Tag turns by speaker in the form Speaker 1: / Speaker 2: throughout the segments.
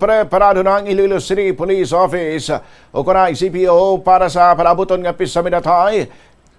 Speaker 1: preparado na ang Iloilo City Police Office o kunay CPO para sa palabuton nga pis sa Minatay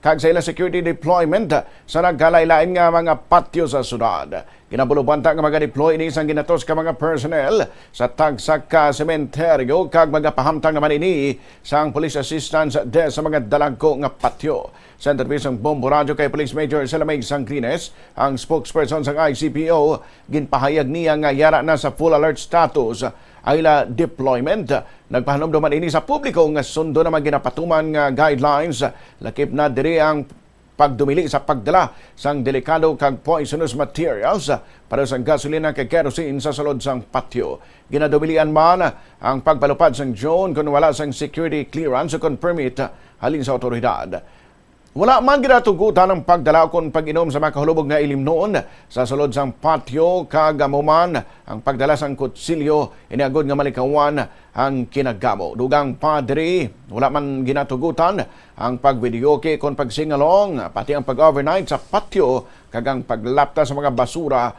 Speaker 1: kag sa ilang security deployment sa nagkalaylain nga mga patio sa syudad. Kinabulubanta nga mga deploy ini isang ginatos ka mga personnel sa tagsak ka sementeryo kag mga pahamtang naman ini sang police assistance de sa mga dalagko nga patio. Sa interview sang Bombo Radio kay Police Major Salamig Sancrines, ang spokesperson sang ICPO, ginpahayag niya nga yara na sa full alert status ayla deployment. Nagpahanumduman ini sa publiko nga sundo naman ginapatuman nga guidelines lakip na diri ang pagdumili sa pagdala sang delikado kag poisonous materials para sa gasolina kag kerosene sa sulod sang patio. Ginadumilian man ang pagpalupad sang drone kung wala sang security clearance o permit halin sa otoridad. Wala man ginatugutan ang pagdala kon pag-inom sa mga kahulubog nga ilim noon sa sulod sang patio kagamuman ang pagdala sang kutsilyo iniagod nga malikawan ang kinagamo. Dugang padre, wala man ginatugutan ang pagvideoke kon pagsingalong pati ang pag-overnight sa patio kagang paglapta sa mga basura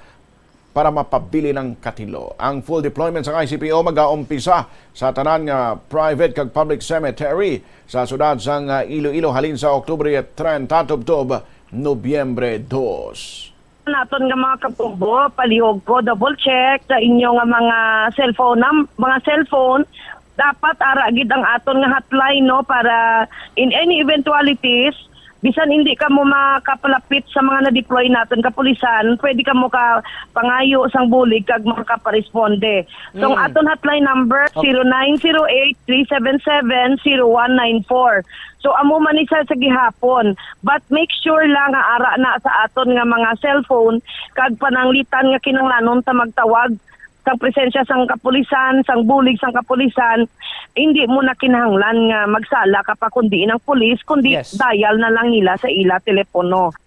Speaker 1: para mapabili ng katilo. Ang full deployment sa ICPO mag-aumpisa sa tanan nga private kag public cemetery sa sudad sang uh, Iloilo halin sa Oktubre 30 tubtob Nobyembre 2.
Speaker 2: Naton nga mga kapubo, palihog ko, double check sa inyo nga mga cellphone, mga cellphone, dapat ara gid ang aton nga hotline no para in any eventualities bisan hindi ka mo makapalapit sa mga na-deploy natin kapulisan, pwede ka mo ka pangayo sang bulig kag makaparesponde. So ang aton hotline number 0908-377-0194. So amo man isa sa gihapon, but make sure lang nga ara na sa aton nga mga cellphone kag pananglitan nga kinanglanon ta magtawag sang presensya sang kapulisan, sang bulig sang kapulisan, hindi mo na kinahanglan nga magsala ka pa kundi ng pulis, kundi
Speaker 3: Yes.
Speaker 2: dial na lang nila sa ila telepono.